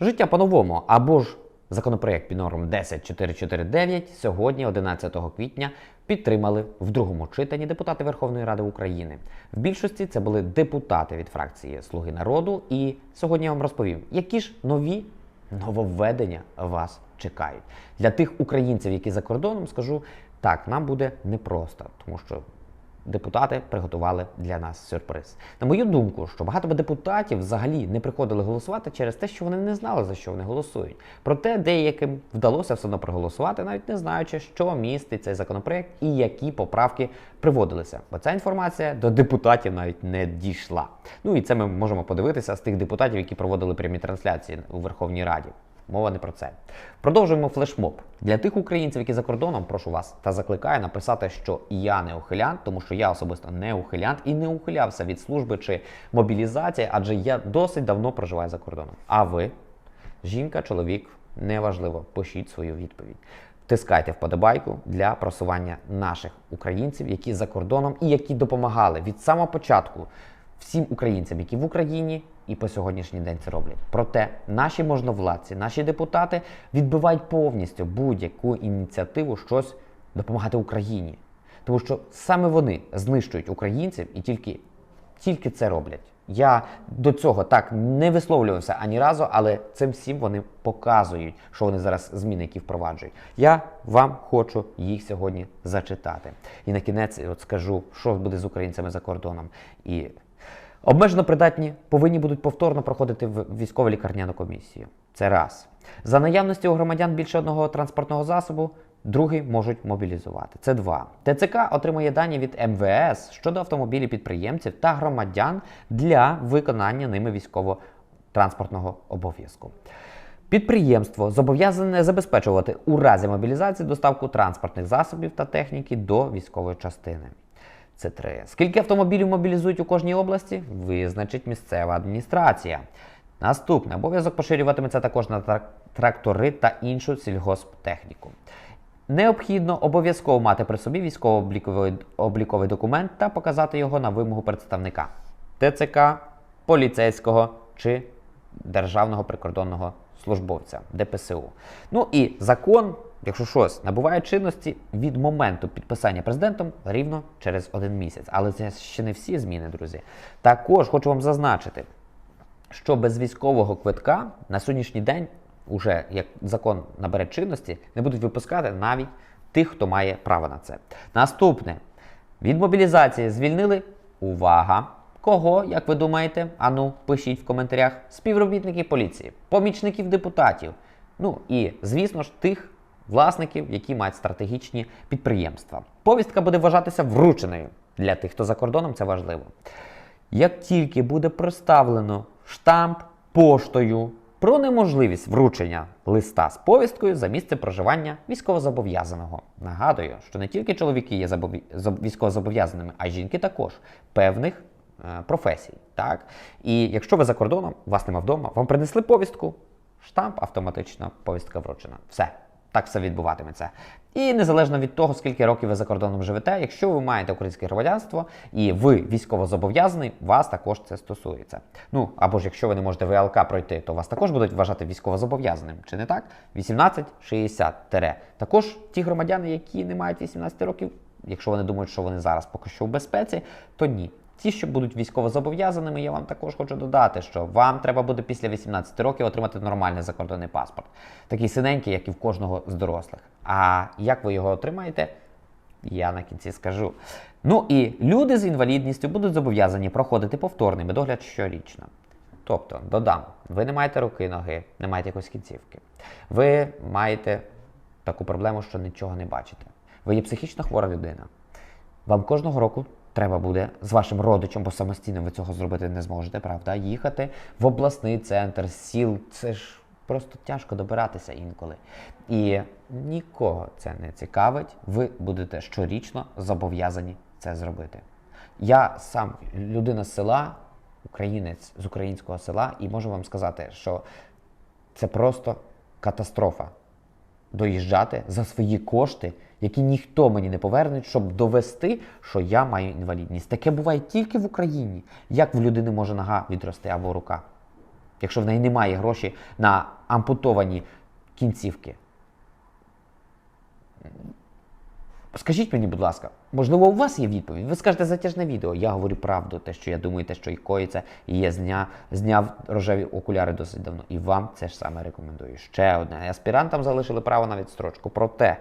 Життя по-новому або ж законопроект під номером 10449 сьогодні, 11 квітня, підтримали в другому читанні депутати Верховної Ради України. В більшості це були депутати від фракції Слуги народу. І сьогодні я вам розповім, які ж нові нововведення вас чекають. Для тих українців, які за кордоном, скажу так, нам буде непросто, тому що депутати приготували для нас сюрприз. На мою думку, що багато депутатів взагалі не приходили голосувати через те, що вони не знали, за що вони голосують. Проте деяким вдалося все одно проголосувати, навіть не знаючи, що містить цей законопроект і які поправки приводилися. Бо ця інформація до депутатів навіть не дійшла. Ну і це ми можемо подивитися з тих депутатів, які проводили прямі трансляції у Верховній Раді. Мова не про це. Продовжуємо флешмоб. Для тих українців, які за кордоном, прошу вас та закликаю написати, що я не ухилянт, тому що я особисто не ухилянт і не ухилявся від служби чи мобілізації, адже я досить давно проживаю за кордоном. А ви, жінка, чоловік, неважливо, пишіть свою відповідь. Тискайте вподобайку для просування наших українців, які за кордоном і які допомагали від самого початку всім українцям, які в Україні і по сьогоднішній день це роблять. Проте наші можновладці, наші депутати відбивають повністю будь-яку ініціативу щось допомагати Україні. Тому що саме вони знищують українців і тільки, тільки це роблять. Я до цього так не висловлювався ані разу, але цим всім вони показують, що вони зараз зміни, які впроваджують. Я вам хочу їх сьогодні зачитати. І на кінець от скажу, що буде з українцями за кордоном. І Обмежено придатні повинні будуть повторно проходити в військово лікарняну комісію. Це раз. За наявності у громадян більше одного транспортного засобу, другий можуть мобілізувати. Це два. ТЦК отримує дані від МВС щодо автомобілів підприємців та громадян для виконання ними військово-транспортного обов'язку. Підприємство зобов'язане забезпечувати у разі мобілізації доставку транспортних засобів та техніки до військової частини. Це три. Скільки автомобілів мобілізують у кожній області, визначить місцева адміністрація. Наступне обов'язок поширюватиметься також на трактори та іншу сільгосптехніку. Необхідно обов'язково мати при собі військово-обліковий обліковий документ та показати його на вимогу представника ТЦК, поліцейського чи державного прикордонного службовця ДПСУ. Ну і закон, якщо щось набуває чинності від моменту підписання президентом рівно через один місяць. Але це ще не всі зміни, друзі. Також хочу вам зазначити, що без військового квитка на сьогоднішній день, уже як закон набере чинності, не будуть випускати навіть тих, хто має право на це. Наступне від мобілізації звільнили увага. Кого, як ви думаєте? Ану, пишіть в коментарях співробітники поліції, помічників депутатів. Ну і звісно ж тих власників, які мають стратегічні підприємства. Повістка буде вважатися врученою. Для тих, хто за кордоном, це важливо. Як тільки буде проставлено штамп поштою про неможливість вручення листа з повісткою за місце проживання військовозобов'язаного. Нагадую, що не тільки чоловіки є військовозобов'язаними, а й жінки також певних е, професій. Так? І якщо ви за кордоном, вас нема вдома, вам принесли повістку, штамп автоматично, повістка вручена. Все. Так все відбуватиметься. І незалежно від того, скільки років ви за кордоном живете, якщо ви маєте українське громадянство і ви військово зобов'язаний, вас також це стосується. Ну або ж якщо ви не можете ВЛК пройти, то вас також будуть вважати військовозобов'язаним. Чи не так? 18-60. Також ті громадяни, які не мають 18 років, якщо вони думають, що вони зараз поки що в безпеці, то ні. Ті, що будуть військовозобов'язаними, я вам також хочу додати, що вам треба буде після 18 років отримати нормальний закордонний паспорт, такий синенький, як і в кожного з дорослих. А як ви його отримаєте, я на кінці скажу. Ну і люди з інвалідністю будуть зобов'язані проходити повторний медогляд щорічно. Тобто, додам, ви не маєте руки, ноги, не маєте якоїсь кінцівки. Ви маєте таку проблему, що нічого не бачите. Ви є психічно хвора людина. Вам кожного року треба буде з вашим родичем, бо самостійно ви цього зробити не зможете, правда? Їхати в обласний центр, сіл. Це ж просто тяжко добиратися інколи. І нікого це не цікавить. Ви будете щорічно зобов'язані це зробити. Я сам людина з села, українець з українського села, і можу вам сказати, що це просто катастрофа доїжджати за свої кошти, які ніхто мені не поверне, щоб довести, що я маю інвалідність. Таке буває тільки в Україні. Як в людини може нога відрости або рука? якщо в неї немає грошей на ампутовані кінцівки? Скажіть мені, будь ласка, можливо, у вас є відповідь? Ви скажете затяжне відео. Я говорю правду, те, що я думаю, те, що і коїться, і я зня, зняв рожеві окуляри досить давно. І вам це ж саме рекомендую. Ще одне. Аспірантам залишили право на відстрочку. Проте,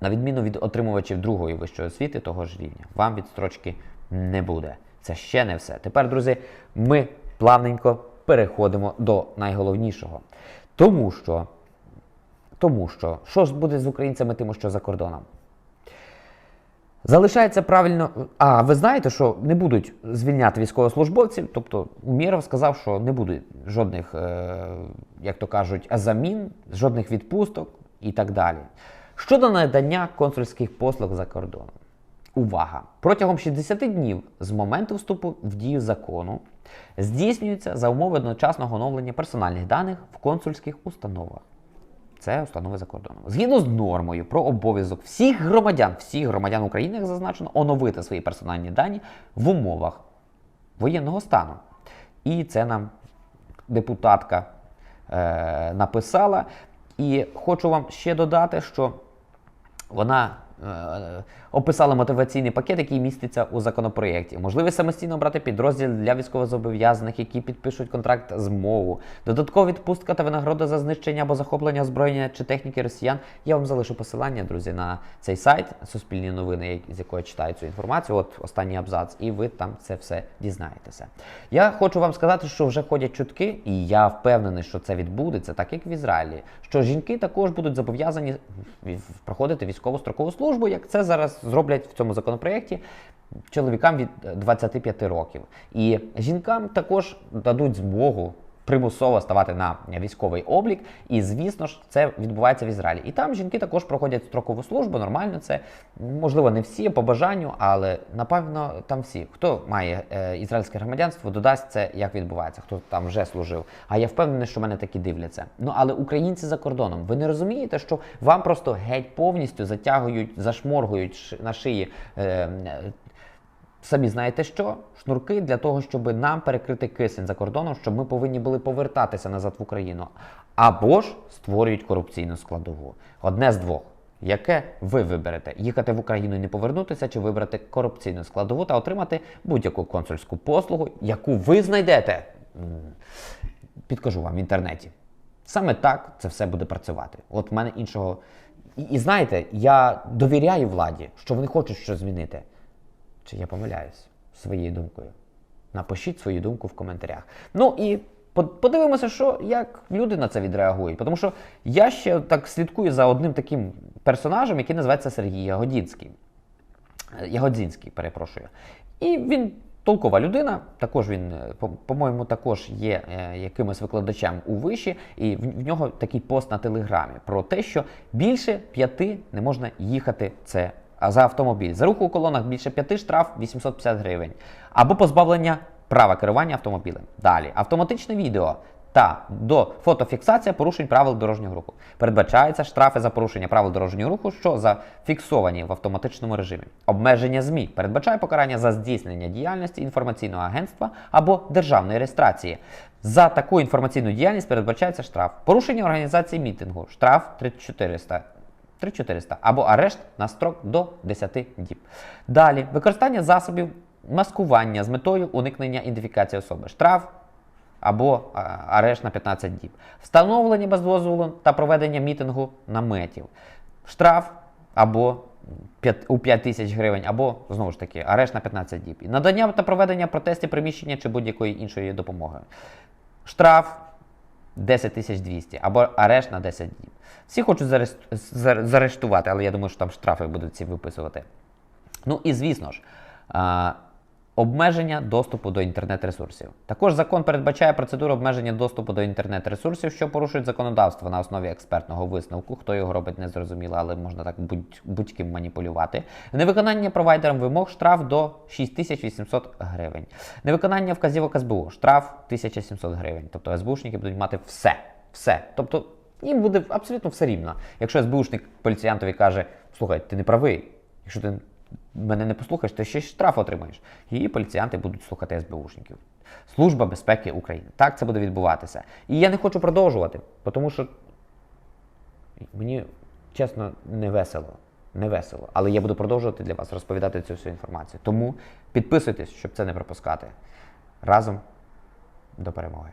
на відміну від отримувачів другої вищої освіти того ж рівня, вам відстрочки не буде. Це ще не все. Тепер, друзі, ми плавненько переходимо до найголовнішого. Тому що тому що що ж буде з українцями тими, що за кордоном? Залишається правильно. А ви знаєте, що не будуть звільняти військовослужбовців? Тобто Умєров сказав, що не буде жодних, е, як то кажуть, замін, жодних відпусток і так далі. Щодо надання консульських послуг за кордоном. Увага! Протягом 60 днів з моменту вступу в дію закону здійснюється за умови одночасного оновлення персональних даних в консульських установах. Це установи за кордоном. Згідно з нормою про обов'язок всіх громадян, всіх громадян України, як зазначено, оновити свої персональні дані в умовах воєнного стану. І це нам депутатка е, написала. І хочу вам ще додати, що вона описала мотиваційний пакет, який міститься у законопроєкті. Можливість самостійно обрати підрозділ для військовозобов'язаних, які підпишуть контракт з мову, додаткова відпустка та винагорода за знищення або захоплення озброєння чи техніки росіян. Я вам залишу посилання, друзі, на цей сайт Суспільні новини, з якого я читаю цю інформацію. От останній абзац, і ви там це все дізнаєтеся. Я хочу вам сказати, що вже ходять чутки, і я впевнений, що це відбудеться, так як в Ізраїлі. Що жінки також будуть зобов'язані проходити військову строкову службу, як це зараз зроблять в цьому законопроєкті чоловікам від 25 років. І жінкам також дадуть змогу примусово ставати на військовий облік. І, звісно ж, це відбувається в Ізраїлі. І там жінки також проходять строкову службу. Нормально, це можливо не всі по бажанню, але напевно там всі. Хто має е, ізраїльське громадянство, додасть це, як відбувається, хто там вже служив. А я впевнений, що мене такі дивляться. Ну але українці за кордоном, ви не розумієте, що вам просто геть повністю затягують, зашморгують на шиї. Е, Самі знаєте що? Шнурки для того, щоб нам перекрити кисень за кордоном, щоб ми повинні були повертатися назад в Україну. Або ж створюють корупційну складову. Одне з двох. Яке ви виберете? Їхати в Україну і не повернутися, чи вибрати корупційну складову та отримати будь-яку консульську послугу, яку ви знайдете? Підкажу вам в інтернеті. Саме так це все буде працювати. От в мене іншого. І, і знаєте, я довіряю владі, що вони хочуть щось змінити. Чи я помиляюсь своєю думкою? Напишіть свою думку в коментарях. Ну і подивимося, що як люди на це відреагують. Тому що я ще так слідкую за одним таким персонажем, який називається Сергій Ягодінський. Ягодзінський, перепрошую. І він толкова людина, також він, по-моєму, також є е, якимось викладачем у виші, і в нього такий пост на телеграмі про те, що більше п'яти не можна їхати це за автомобіль. За руку у колонах більше 5 штраф 850 гривень. Або позбавлення права керування автомобілем. Далі автоматичне відео. Та до фотофіксація порушень правил дорожнього руху. Передбачаються штрафи за порушення правил дорожнього руху, що зафіксовані в автоматичному режимі. Обмеження ЗМІ передбачає покарання за здійснення діяльності інформаційного агентства або державної реєстрації. За таку інформаційну діяльність передбачається штраф. Порушення організації мітингу, штраф 3400 3400 або арешт на строк до 10 діб. Далі використання засобів маскування з метою уникнення ідентифікації особи. Штраф або арешт на 15 діб. Встановлення без дозволу та проведення мітингу наметів. Штраф або у 5 тисяч гривень, або, знову ж таки, арешт на 15 діб. Надання та проведення протестів приміщення чи будь-якої іншої допомоги. Штраф 10 200 або арешт на 10 діб. Всі хочуть заарештувати, але я думаю, що там штрафи будуть ці виписувати. Ну і звісно ж, обмеження доступу до інтернет-ресурсів. Також закон передбачає процедуру обмеження доступу до інтернет-ресурсів, що порушують законодавство на основі експертного висновку. Хто його робить, не зрозуміло, але можна так будь-ким маніпулювати. Невиконання провайдерам вимог штраф до 6800 гривень. Невиконання вказівок СБУ штраф 1700 гривень. Тобто СБУшники будуть мати все. Все. Тобто їм буде абсолютно все рівно. Якщо СБУшник поліціянтові каже, слухай, ти не правий, якщо ти мене не послухаєш, ти ще штраф отримаєш. І поліціянти будуть слухати СБУшників. Служба безпеки України. Так це буде відбуватися. І я не хочу продовжувати, тому що мені чесно не весело. Не весело. Але я буду продовжувати для вас розповідати цю всю інформацію. Тому підписуйтесь, щоб це не пропускати. Разом до перемоги.